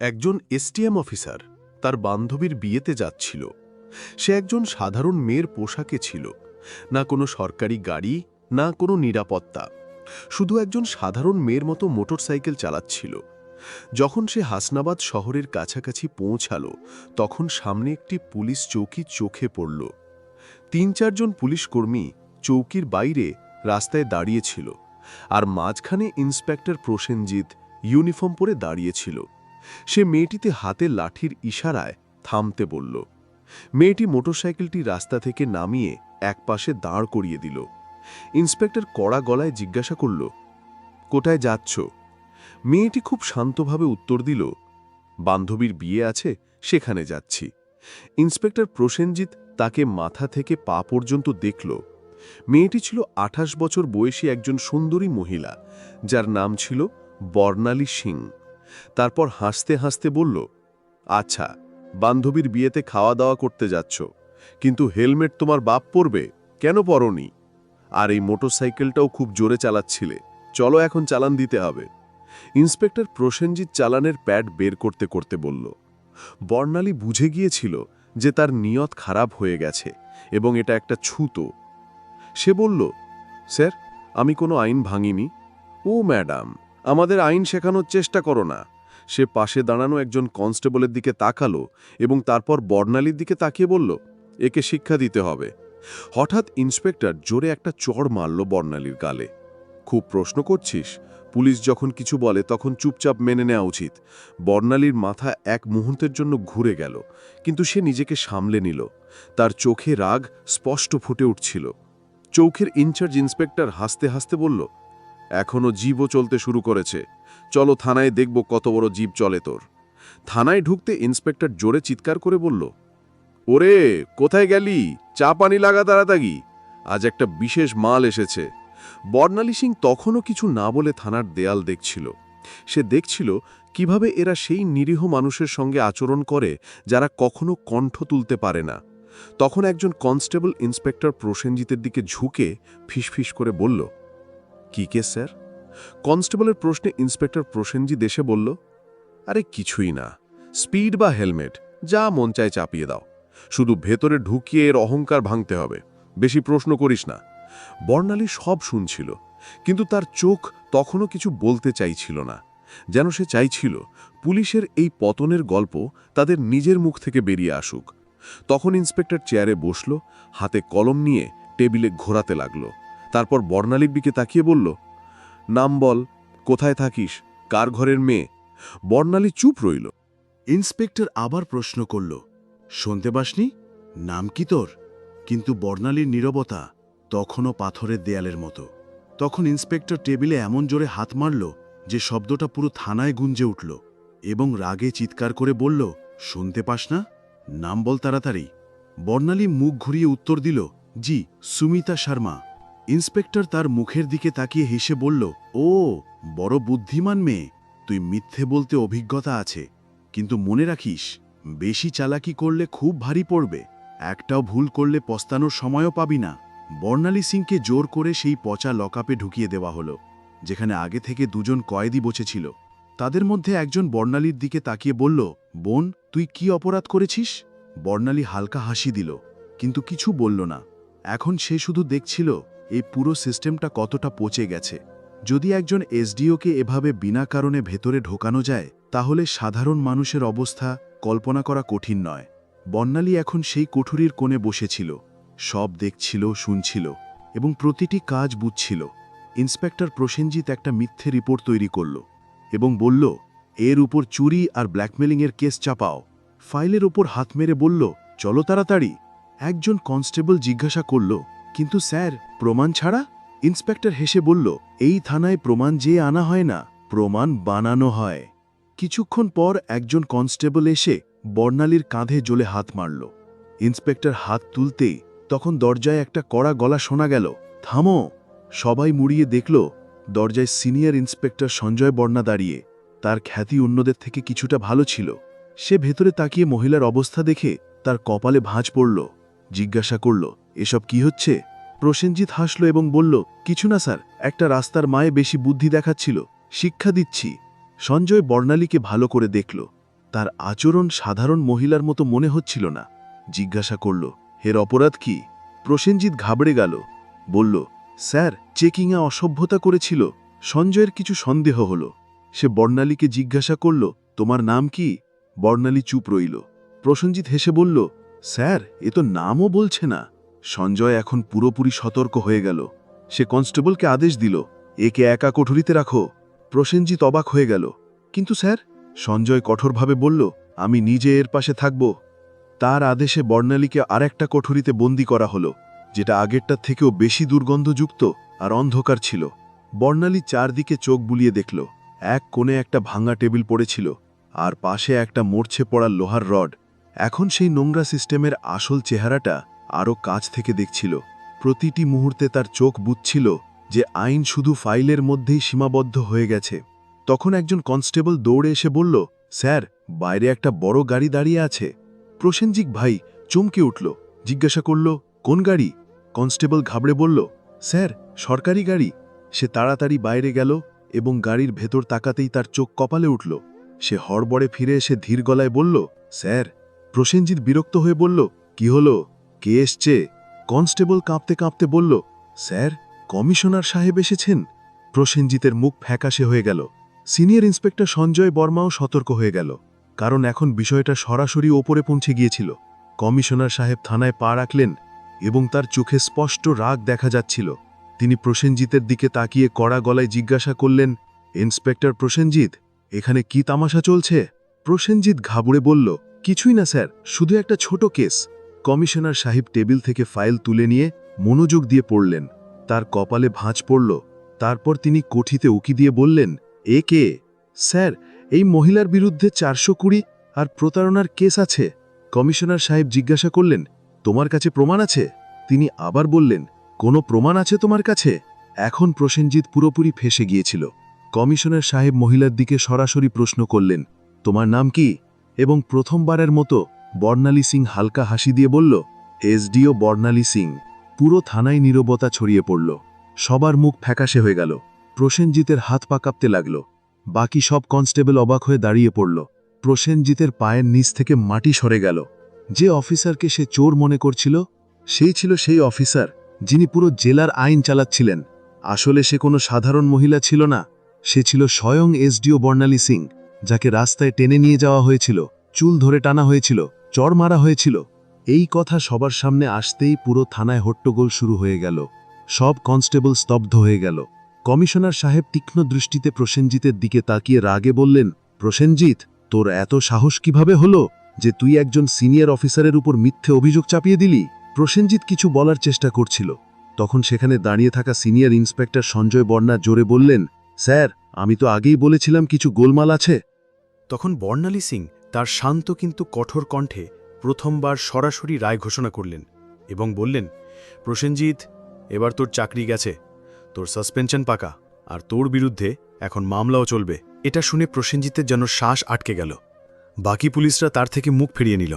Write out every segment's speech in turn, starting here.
একজন STM officer তার বান্ধবীর বিয়েতে যাচ্ছিল। সে একজন সাধারণ মেয়ের পোশাকে ছিল। না কোনো সরকারি গাড়ি, না কোনো নিরাপত্তা। শুধু একজন সাধারণ মেয়ের মতো মোটরসাইকেল চালাচ্ছিল। যখন সে হাসনাবাদ শহরের কাছাকাছি পৌঁছালো, তখন সামনে একটি পুলিশ চৌকি চোখে পড়ল। তিন চারজন পুলিশ কর্মী চৌকির বাইরে রাস্তায় দাঁড়িয়েছিল আর মাঝখানে ইন্সপেক্টর প্রসেনজিৎ ইউনিফর্ম পরে দাঁড়িয়েছিল সে মেয়েটিতে হাতে লাঠির ইশারায় থামতে বলল। মেয়েটি মোটরসাইকেলটি রাস্তা থেকে নামিয়ে একপাশে দাঁড় করিয়ে দিল। ইন্সপেক্টর কড়া গলায় জিজ্ঞাসা করল, কোথায় যাচ্ছ? মেয়েটি খুব শান্তভাবে উত্তর দিল, বান্ধবীর বিয়ে আছে, সেখানে যাচ্ছি। ইন্সপেক্টর প্রসেনজিৎ তাকে মাথা থেকে পা পর্যন্ত দেখল। মেয়েটি ছিল আঠাশ বছর বয়সী একজন সুন্দরী মহিলা, যার নাম ছিল বর্ণালী সিং। তারপর হাসতে হাসতে বলল আচ্ছা বান্ধবীর বিয়েতে খাওয়া দাওয়া করতে যাচ্ছ, কিন্তু হেলমেট তোমার বাপ পরবে, কেন পরনি? আর এই মোটরসাইকেলটাও খুব জোরে চালাচ্ছিলে, চলো এখন চালান দিতে হবে। ইন্সপেক্টর প্রসেনজিৎ চালানের প্যাড বের করতে করতে বলল, বর্ণালী বুঝে গিয়েছিল যে তার নিয়ত খারাপ হয়ে গেছে এবং এটা একটা ছুতো। সে বলল, স্যার, আমি কোনো আইন ভাঙিনি? ও, ম্যাডাম। আমাদের আইন শেখানোর চেষ্টা করো না। সে পাশে দাঁড়ানো একজন কনস্টেবলের দিকে তাকালো এবং তারপর বর্ণালীর দিকে তাকিয়ে বলল, একে শিক্ষা দিতে হবে। হঠাৎ ইন্সপেক্টর জোরে একটা চড় মারল বর্ণালীর গালে। খুব প্রশ্ন করছিস? পুলিশ যখন কিছু বলে তখন চুপচাপ মেনে নেওয়া উচিত। বর্ণালীর মাথা এক মুহূর্তের জন্য ঘুরে গেল, কিন্তু সে নিজেকে সামলে নিল। তার চোখে রাগ স্পষ্ট ফুটে উঠছিল। চৌখের ইনচার্জ ইন্সপেক্টর হাসতে হাসতে বলল এখনও জীবও চলতে শুরু করেছে। চলো থানায় দেখব কত বড় জীব চলে তোর। থানায় ঢুকতে ইন্সপেক্টর জোরে চিৎকার করে বলল, ওরে, কোথায় গেলি? চা পানি লাগা তাড়াতাড়ি। আজ একটা বিশেষ মাল এসেছে। বর্ণালী সিং তখনও কিছু না বলে থানার দেয়াল দেখছিল। সে দেখছিল কীভাবে এরা সেই নিরীহ মানুষের সঙ্গে আচরণ করে যারা কখনো কণ্ঠ তুলতে পারে না। তখন একজন কনস্টেবল ইন্সপেক্টর প্রসেনজিতের দিকে ঝুঁকে ফিসফিস করে বলল কি কে, স্যার? কনস্টেবলের প্রশ্নে ইন্সপেক্টর প্রসেনজি দেশে বলল, আরে কিছুই না। স্পিড বা হেলমেট, যা মন চায় চাপিয়ে দাও। শুধু ভেতরে ঢুকিয়ে এর অহংকার ভাঙতে হবে। বেশি প্রশ্ন করিস না। বর্ণালী সব শুনছিল, কিন্তু তার চোখ তখনও কিছু বলতে চাইছিল না। যেন সে চাইছিল, পুলিশের এই পতনের গল্প তাদের নিজের মুখ থেকে বেরিয়ে আসুক। তখন ইন্সপেক্টর চেয়ারে বসল, হাতে কলম নিয়ে টেবিলে ঘোরাতে লাগল। তারপর বর্ণালীর দিকে তাকিয়ে বলল, নাম বল, কোথায় থাকিস, কার ঘরের মেয়ে? বর্ণালী চুপ রইল। ইন্সপেক্টর আবার প্রশ্ন করল, শুনতে পাসনি? নাম কি তোর? কিন্তু বর্ণালীর নীরবতা তখনও পাথরের দেয়ালের মতো। তখন ইন্সপেক্টর টেবিলে এমন জোরে হাত মারল যে শব্দটা পুরো থানায় গুঞ্জে উঠল এবং রাগে চিৎকার করে বলল, শুনতে পাস না? নাম বল তাড়াতাড়ি। বর্ণালী মুখ ঘুরিয়ে উত্তর দিল, জি, সুমিতা শর্মা। ইন্সপেক্টর তার মুখের দিকে তাকিয়ে হেসে বলল, ও, বড় বুদ্ধিমান মেয়ে। তুই মিথ্যে বলতে অভিজ্ঞতা আছে, কিন্তু মনে রাখিস, বেশি চালাকি করলে খুব ভারী পড়বে। একটাও ভুল করলে পস্তানোর সময়ও পাবি না। বর্ণালী সিংকে জোর করে সেই পচা লকআপে ঢুকিয়ে দেওয়া হলো, যেখানে আগে থেকে দুজন কয়েদি বসেছিল। তাদের মধ্যে একজন বর্ণালীর দিকে তাকিয়ে বলল, বোন, তুই কি অপরাধ করেছিস? বর্ণালী হালকা হাসি দিল, কিন্তু কিছু বলল না। এখন সে শুধু দেখছিল এই পুরো সিস্টেমটা কতটা পচে গেছে। যদি একজন এসডিওকে এভাবে বিনা কারণে ভেতরে ঢোকানো যায়, তাহলে সাধারণ মানুষের অবস্থা কল্পনা করা কঠিন নয়। বর্ণালী এখন সেই কুঠুরির কোণে বসেছিল, সব দেখছিল, শুনছিল এবং প্রতিটি কাজ বুঝছিল। ইন্সপেক্টর প্রসেনজিৎ একটা মিথ্যে রিপোর্ট তৈরি করল এবং বলল, এর উপর চুরি আর ব্ল্যাকমেলিংয়ের কেস চাপাও। ফাইলের ওপর হাত মেরে বলল, চলো তাড়াতাড়ি। একজন কনস্টেবল জিজ্ঞাসা করল কিন্তু স্যার, প্রমাণ ছাড়া? ইন্সপেক্টর হেসে বলল, এই থানায় প্রমাণ যে আনা হয় না, প্রমাণ বানানো হয়। কিছুক্ষণ পর একজন কনস্টেবল এসে বর্ণালীর কাঁধে জ্বলে হাত মারল। ইন্সপেক্টর হাত তুলতেই তখন দরজায় একটা কড়া গলা শোনা গেল, থামো! সবাই মুড়িয়ে দেখল, দরজায় সিনিয়র ইন্সপেক্টর সঞ্জয় বর্ণা দাঁড়িয়ে। তার খ্যাতি অন্যদের থেকে কিছুটা ভালো ছিল। সে ভেতরে তাকিয়ে মহিলার অবস্থা দেখে তার কপালে ভাঁজ পড়ল, জিজ্ঞাসা করল এসব কি হচ্ছে? প্রসেনজিৎ হাসল এবং বলল, কিছু না, স্যার। একটা রাস্তার মায়ে বেশি বুদ্ধি দেখাচ্ছিল। শিক্ষা দিচ্ছি। সঞ্জয় বর্ণালীকে ভালো করে দেখল। তার আচরণ সাধারণ মহিলার মতো মনে হচ্ছিল না। জিজ্ঞাসা করল এর অপরাধ কি? প্রসেনজিৎ ঘাবড়ে গেল। বলল, স্যার, চেকিংয়ে অসভ্যতা করেছিল। সঞ্জয়ের কিছু সন্দেহ হল। সে বর্ণালীকে জিজ্ঞাসা করল, তোমার নাম কি? বর্ণালী চুপ রইল। প্রসেনজিৎ হেসে বলল, স্যার, এ তো নামও বলছে না। সঞ্জয় এখন পুরোপুরি সতর্ক হয়ে গেল। সে কনস্টেবলকে আদেশ দিল, একে একা কঠুরিতে রাখো। প্রসেনজিৎ অবাক হয়ে গেল। কিন্তু স্যার, সঞ্জয় কঠোরভাবে বলল, আমি নিজে এর পাশে থাকব। তার আদেশে বর্ণালীকে আরেকটা কোঠরিতে বন্দি করা হলো, যেটা আগেরটার থেকেও বেশি দুর্গন্ধযুক্ত আর অন্ধকার ছিল। বর্ণালী চারদিকে চোখ বুলিয়ে দেখল, এক কোণে একটা ভাঙা টেবিল পড়েছিল, আর পাশে একটা মরছে পড়া লোহার রড। এখন সেই নোংরা সিস্টেমের আসল চেহারাটা আরও কাছ থেকে দেখছিল। প্রতিটি মুহূর্তে তার চোখ বুঝছিল যে আইন শুধু ফাইলের মধ্যেই সীমাবদ্ধ হয়ে গেছে। তখন একজন কনস্টেবল দৌড়ে এসে বলল, স্যার, বাইরে একটা বড় গাড়ি দাঁড়িয়ে আছে। প্রসেনজিৎ ভাই চমকে উঠল, জিজ্ঞাসা করল, কোন গাড়ি? কনস্টেবল ঘাবড়ে বলল, স্যার, সরকারি গাড়ি। সে তাড়াতাড়ি বাইরে গেল এবং গাড়ির ভেতর তাকাতেই তার চোখ কপালে উঠল। সে হড়বড়ে ফিরে এসে ধীর গলায় বলল, স্যার। প্রসেনজিৎ বিরক্ত হয়ে বলল, কি হলো? কে এসছে? কনস্টেবল কাঁপতে কাঁপতে বলল, স্যার, কমিশনার সাহেব এসেছেন। প্রসেনজিতের মুখ ফ্যাকাশে হয়ে গেল। সিনিয়র ইন্সপেক্টর সঞ্জয় বর্মাও সতর্ক হয়ে গেল, কারণ এখন বিষয়টা সরাসরি ওপরে পৌঁছে গিয়েছিল। কমিশনার সাহেব থানায় পা রাখলেন এবং তার চোখে স্পষ্ট রাগ দেখা যাচ্ছিল। তিনি প্রসেনজিতের দিকে তাকিয়ে কড়া গলায় জিজ্ঞাসা করলেন, ইন্সপেক্টর প্রসেনজিৎ, এখানে কি তামাশা চলছে? প্রসেনজিৎ ঘাবড়ে বলল, কিছুই না স্যার, শুধু একটা ছোট কেস। কমিশনার সাহেব টেবিল থেকে ফাইল তুলে নিয়ে মনোযোগ দিয়ে পড়লেন। তার কপালে ভাঁজ পড়ল। তারপর তিনি কঠিতে উকি দিয়ে বললেন, এ কে? স্যার, এই মহিলার বিরুদ্ধে চারশো কুড়ি আর প্রতারণার কেস আছে। কমিশনার সাহেব জিজ্ঞাসা করলেন, তোমার কাছে প্রমাণ আছে? তিনি আবার বললেন, কোনো প্রমাণ আছে তোমার কাছে? এখন প্রসেনজিৎ পুরোপুরি ফেসে গিয়েছিল। কমিশনার সাহেব মহিলার দিকে সরাসরি প্রশ্ন করলেন, তোমার নাম কি? এবং প্রথমবারের মতো বর্ণালী সিং হালকা হাসি দিয়ে বলল, এসডিও বর্ণালী সিং। পুরো থানায় নীরবতা ছড়িয়ে পড়ল। সবার মুখ ফ্যাকাশে হয়ে গেল। প্রসেনজিতের হাত পা কাঁপতে লাগল। বাকি সব কনস্টেবল অবাক হয়ে দাঁড়িয়ে পড়ল। প্রসেনজিতের পায়ের নিচ থেকে মাটি সরে গেল। যে অফিসারকে সে চোর মনে করছিল, সেই ছিল সেই অফিসার যিনি পুরো জেলার আইন চালাচ্ছিলেন। আসলে সে কোনো সাধারণ মহিলা ছিল না। সে ছিল স্বয়ং এসডিও বর্ণালী সিং, যাকে রাস্তায় টেনে নিয়ে যাওয়া হয়েছিল, চুল ধরে টানা হয়েছিল। চর মারা হয়েছিল। এই কথা সবার সামনে আসতেই পুরো থানায় হট্টগোল শুরু হয়ে গেল। সব কনস্টেবল স্তব্ধ হয়ে গেল। কমিশনার সাহেব তীক্ষ্ণ দৃষ্টিতে প্রসেনজিতের দিকে তাকিয়ে রাগে বললেন, প্রসেনজিৎ, তোর এত সাহস কীভাবে হলো যে তুই একজন সিনিয়র অফিসারের উপর মিথ্যে অভিযোগ চাপিয়ে দিলি? প্রসেনজিৎ কিছু বলার চেষ্টা করছিল। তখন সেখানে দাঁড়িয়ে থাকা সিনিয়র ইন্সপেক্টর সঞ্জয় বর্ণা জোরে বললেন, স্যার, আমি তো আগেই বলেছিলাম কিছু গোলমাল আছে। তখন বর্ণালী সিং তার শান্ত কিন্তু কঠোর কণ্ঠে প্রথমবার সরাসরি রায় ঘোষণা করলেন এবং বললেন, প্রসেনজিৎ, এবার তোর চাকরি গেছে, তোর সাসপেনশন পাকা, আর তোর বিরুদ্ধে এখন মামলাও চলবে এটা শুনে প্রসেনজিতের যেন শ্বাস আটকে গেল। বাকি পুলিশরা তার থেকে মুখ ফিরিয়ে নিল।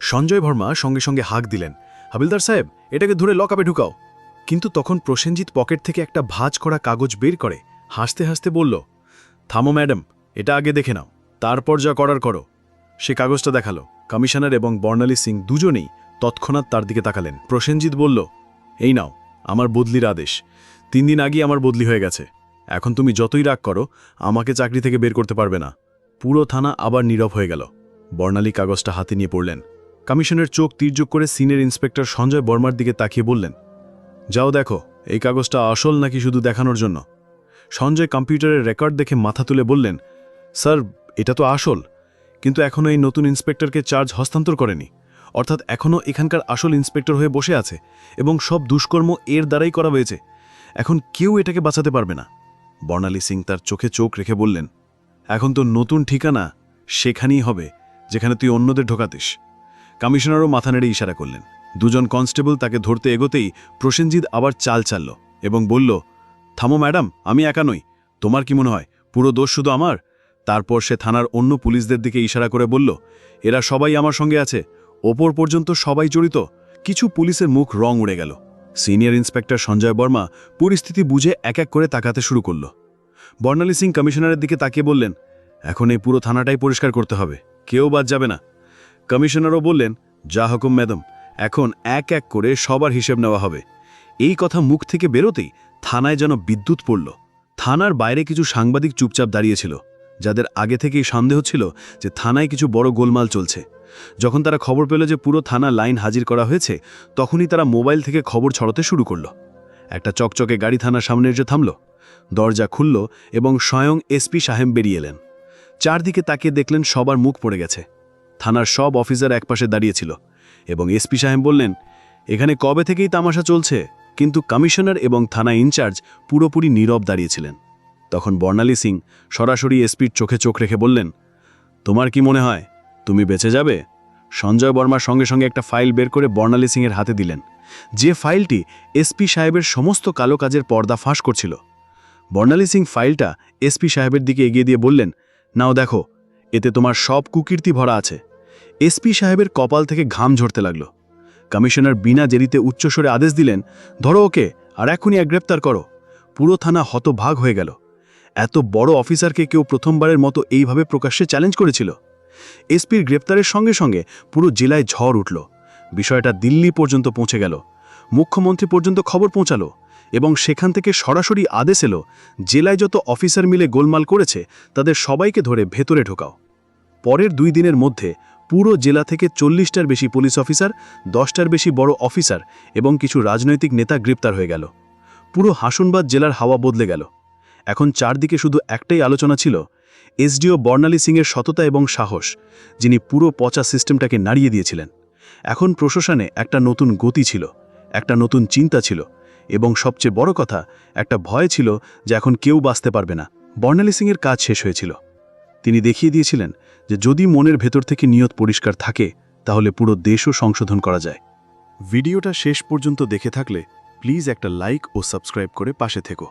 সঞ্জয় ভর্মা সঙ্গে সঙ্গে হাঁক দিলেন, হাবিলদার সাহেব, এটাকে ধরে লকআপে ঢুকাও কিন্তু তখন প্রসেনজিৎ পকেট থেকে একটা ভাঁজ করা কাগজ বের করে হাসতে হাসতে বলল, থামো ম্যাডাম, এটা আগে দেখে নাও, তারপর যা করার করো। সে কাগজটা দেখাল। কমিশনার এবং বর্ণালী সিং দুজনেই তৎক্ষণাৎ তার দিকে তাকালেন। প্রসেনজিৎ বলল, এই নাও, আমার বদলির আদেশ। তিন দিন আগেই আমার বদলি হয়ে গেছে। এখন তুমি যতই রাগ করো, আমাকে চাকরি থেকে বের করতে পারবে না। পুরো থানা আবার নীরব হয়ে গেল। বর্ণালী কাগজটা হাতে নিয়ে পড়লেন। কমিশনের চোখ তীর্যক করে সিনিয়র ইন্সপেক্টর সঞ্জয় বর্মার দিকে তাকিয়ে বললেন, যাও দেখো, এই কাগজটা আসল নাকি শুধু দেখানোর জন্য? সঞ্জয় কম্পিউটারের রেকর্ড দেখে মাথা তুলে বললেন, স্যার, এটা তো আসল। কিন্তু এখনও এই নতুন ইন্সপেক্টরকে চার্জ হস্তান্তর করেনি। অর্থাৎ এখনও এখানকার আসল ইন্সপেক্টর হয়ে বসে আছে এবং সব দুষ্কর্ম এর দ্বারাই করা হয়েছে। এখন কেউ এটাকে বাঁচাতে পারবে না। বর্ণালী সিং তার চোখে চোখ রেখে বললেন, এখন তো নতুন ঠিকানা সেখানেই হবে, যেখানে তুই অন্যদের ঢোকাতিস। কমিশনারও মাথা নেড়ে ইশারা করলেন। দুজন কনস্টেবল তাকে ধরতে এগোতেই প্রসেনজিৎ আবার চাল চালল এবং বলল, থামো ম্যাডাম, আমি একা নই। তোমার কি মনে হয়, পুরো দোষ শুধু আমার? তারপর সে থানার অন্য পুলিশদের দিকে ইশারা করে বলল, এরা সবাই আমার সঙ্গে আছে। ওপর পর্যন্ত সবাই জড়িত। কিছু পুলিশের মুখ রং উড়ে গেল। সিনিয়র ইন্সপেক্টর সঞ্জয় বর্মা পরিস্থিতি বুঝে এক এক করে তাকাতে শুরু করল। বর্ণালী সিং কমিশনারের দিকে তাকিয়ে বললেন, এখন এই পুরো থানাটাই পরিষ্কার করতে হবে। কেউ বাদ যাবে না। কমিশনারও বললেন, যা হুকুম, ম্যাডাম। এখন এক এক করে সবার হিসেব নেওয়া হবে। এই কথা মুখ থেকে বেরোতেই থানায় যেন বিদ্যুৎ পড়ল। থানার বাইরে কিছু সাংবাদিক চুপচাপ দাঁড়িয়েছিল যাদের আগে থেকেই সন্দেহ ছিল যে থানায় কিছু বড় গোলমাল চলছে। যখন তারা খবর পেল যে পুরো থানা লাইন হাজির করা হয়েছে, তখনই তারা মোবাইল থেকে খবর ছড়াতে শুরু করল। একটা চকচকে গাড়ি থানার সামনে এসে থামল। দরজা খুলল এবং স্বয়ং এসপি সাহেব বেরিয়ে এলেন। চারদিকে তাকিয়ে দেখলেন সবার মুখ পড়ে গেছে। থানার সব অফিসার একপাশে দাঁড়িয়েছিল এবং এসপি সাহেব বললেন, এখানে কবে থেকেই তামাশা চলছে? কিন্তু কমিশনার এবং থানা ইনচার্জ পুরোপুরি নীরব দাঁড়িয়েছিলেন তখন বর্ণালী সিং সরাসরি এসপির চোখে চোখ রেখে বললেন, তোমার কি মনে হয়, তুমি বেঁচে যাবে? সঞ্জয় বর্মার সঙ্গে সঙ্গে একটা ফাইল বের করে বর্ণালী সিংয়ের হাতে দিলেন। যে ফাইলটি এসপি সাহেবের সমস্ত কালো কাজের পর্দা ফাঁস করছিল। বর্ণালী সিং ফাইলটা এসপি সাহেবের দিকে এগিয়ে দিয়ে বললেন, নাও দেখো, এতে তোমার সব কুকীর্তি ভরা আছে। এসপি সাহেবের কপাল থেকে ঘাম ঝরতে লাগল। কমিশনার বিনা জেরিতে উচ্চস্বরে আদেশ দিলেন, ধরো ওকে, আর এখনই এক গ্রেপ্তার করো। পুরো থানা হতভাগ হয়ে গেল। এত বড় অফিসারকে কেউ প্রথমবারের মতো এইভাবে প্রকাশ্যে চ্যালেঞ্জ করেছিল। এসপির গ্রেপ্তারের সঙ্গে সঙ্গে পুরো জেলায় ঝড় উঠল। বিষয়টা দিল্লি পর্যন্ত পৌঁছে গেল। মুখ্যমন্ত্রী পর্যন্ত খবর পৌঁছালো এবং সেখান থেকে সরাসরি আদেশ এলো, জেলায় যত অফিসার মিলে গোলমাল করেছে, তাদের সবাইকে ধরে ভেতরে ঢোকাও। পরের দুই দিনের মধ্যে পুরো জেলা থেকে চল্লিশটার বেশি পুলিশ অফিসার, দশটার বেশি বড় অফিসার এবং কিছু রাজনৈতিক নেতা গ্রেপ্তার হয়ে গেল। পুরো হাসুনবাদ জেলার হাওয়া বদলে গেল। এখন চারদিকে শুধু একটাই আলোচনা ছিল এসডিও বর্ণালী সিংয়ের সততা এবং সাহস, যিনি পুরো পচা সিস্টেমটাকে নাড়িয়ে দিয়েছিলেন। এখন প্রশাসনে একটা নতুন গতি ছিল, একটা নতুন চিন্তা ছিল, এবং সবচেয়ে বড় কথা, একটা ভয় ছিল যে এখন কেউ বাঁচতে পারবে না। বর্ণালী সিংয়ের কাজ শেষ হয়েছিল। তিনি দেখিয়ে দিয়েছিলেন যে যদি মনের ভেতর থেকে নিয়ত পরিষ্কার থাকে, তাহলে পুরো দেশও সংশোধন করা যায়। ভিডিওটা শেষ পর্যন্ত দেখে থাকলে, প্লিজ একটা লাইক ও সাবস্ক্রাইব করে পাশে থেকো।